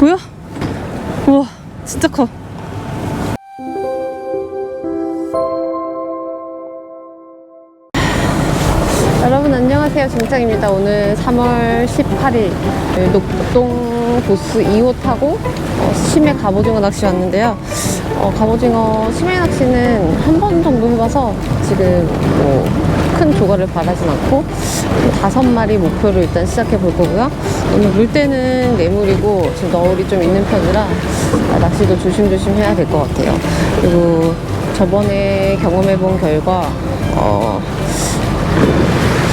뭐야? 우와, 진짜 커. 안녕하세요. 정창입니다. 오늘 3월 18일 녹동 보스 2호 타고 어, 심해 갑오징어 낚시 왔는데요. 어, 갑오징어 심해 낚시는 한 번 정도 해봐서 지금 뭐 큰 조과를 바라진 않고 한 다섯 마리 목표로 일단 시작해 볼 거고요. 오늘 물때는 내물이고 지금 너울이 좀 있는 편이라 아, 낚시도 조심조심 해야 될 것 같아요. 그리고 저번에 경험해 본 결과 어,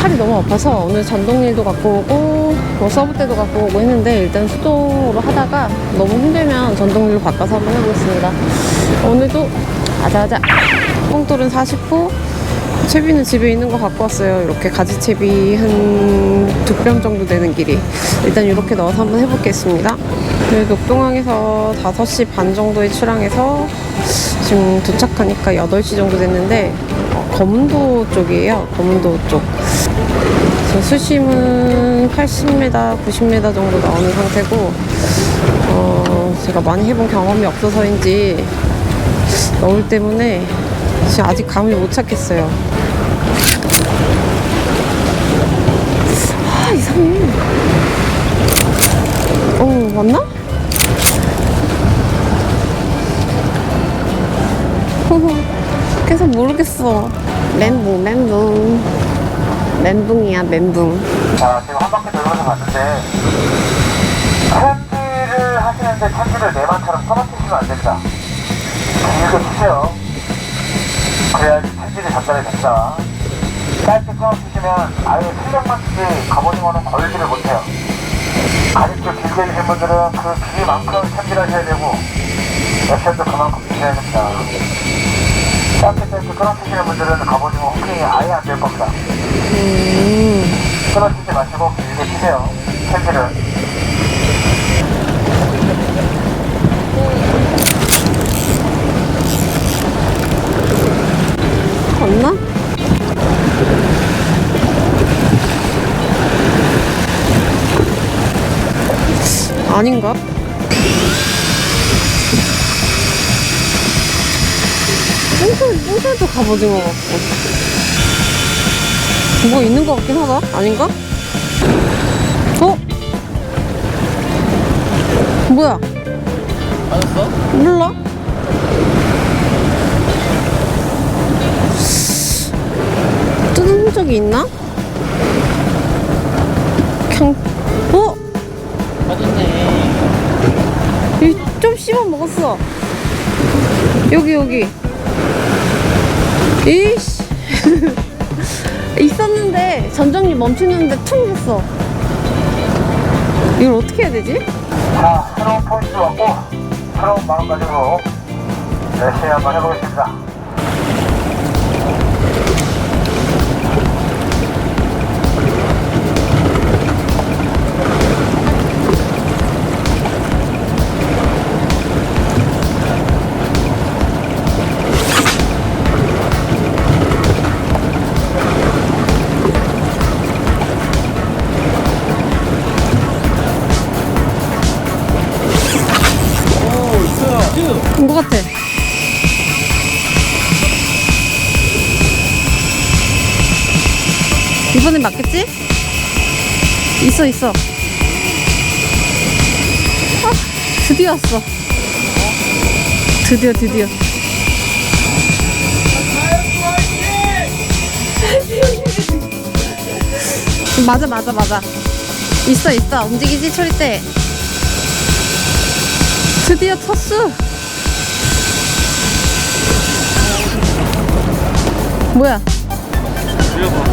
팔이 너무 아파서 오늘 전동릴도 갖고 오고 뭐 서브 때도 갖고 오고 했는데 일단 수동으로 하다가 너무 힘들면 전동릴로 바꿔서 한번 해보겠습니다. 오늘도 아자아자 뽕돌은 40호 채비는 집에 있는 거 갖고 왔어요. 이렇게 가지채비 한 두 뼘 정도 되는 길이 일단 이렇게 넣어서 한번 해보겠습니다. 그 녹동항에서 5시 반 정도에 출항해서 지금 도착하니까 8시 정도 됐는데 어, 검도 쪽이에요. 검도 쪽. 저 수심은 80m, 90m 정도 나오는 상태고, 어, 제가 많이 해본 경험이 없어서인지 너울 때문에 지금 아직 감을 못 찾겠어요. 아, 이상해. 어, 맞나? 계속 모르겠어. 멘붕, 멘붕. 멘붕이야, 멘붕. 자, 지금 한 바퀴 돌면서 봤는데, 편지를 하시는데 편지를 내만처럼 떨어뜨리시면 안 됩니다. 길게 치세요. 그래야지 편지를 전달이 된다. 짧게 끊어주시면 아예 실력만 치지 갑오징어는 걸리지를 못해요. 가직도 길게 주신 분들은 그 길이만큼 편지를 하셔야 되고, 액션도 그만큼 주셔야 됩니다. 짧게 짧게 끊어주시는 분들은 갑오징어 호킹이 아예 안 될 겁니다. 끊어지지 마시고 길게 치세요. 편지를. 걷나? 아닌가? 뽕살, 뽕살도 갑오징어 같고. 뭐 있는 것 같긴 하다. 아닌가? 어? 뭐야? 맞았어? 몰라? 뜯은 적이 있나? 그냥 어? 맞았네. 이좀 씹어 먹었어. 여기 여기. 이씨. 있었는데 전정리 멈추는데 퉁 했어. 이걸 어떻게 해야 되지? 자, 새로운 포인트 왔고, 새로운 마음가짐으로 열심히 한번 해보겠습니다. 온 것 같아. 이번엔 맞겠지? 있어, 있어. 아, 드디어 왔어. 드디어, 드디어. 맞아, 맞아, 맞아. 있어, 있어. 움직이지, 처리대. 드디어 쳤어. 뭐야? 올려봐.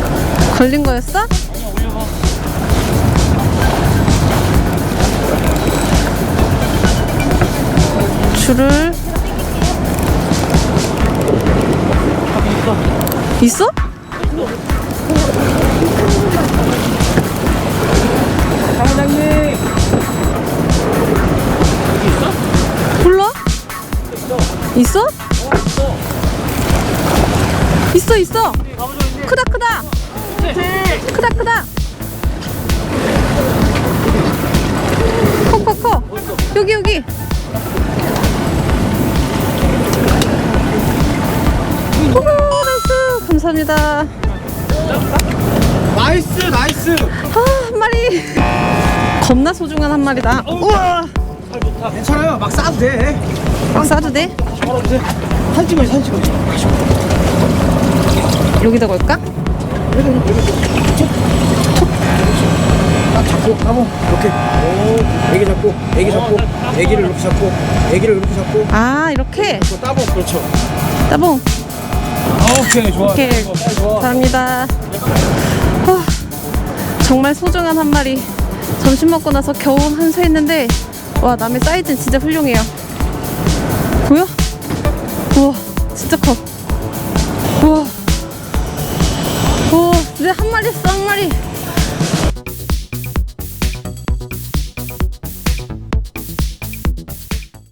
걸린 거였어? 아니야, 올려봐. 줄을 있어? 사장님! 있어? 어, 있어. 있어 있어. 크다 크다. 크다 크다. 커커 커. 어딨어? 여기 여기 오, 나이스 감사합니다 나이스 나이스 아, 한 마리. 겁나 소중한 한 마리다. 우와. 괜찮아요 막 싸도 돼 막 싸도 돼? 바로 주세요 사진 찍어요 사진 찍어요 여기다 걸까? 딱 잡고 따봉 이렇게 오 애기 잡고 애기 잡고 애기를 이렇게 잡고 애기를 이렇게 잡고 아, 이렇게. 또 따봉 그렇죠 따봉. 오케이 좋아 오케이. 좋아, 좋아. 감사합니다. 아, 정말 소중한 한 마리. 점심 먹고 나서 겨우 한수했는데, 와, 남의 사이즈는 진짜 훌륭해요. 보여? 우와, 진짜 커. 우와. 우와, 이제 한 마리 한 마리.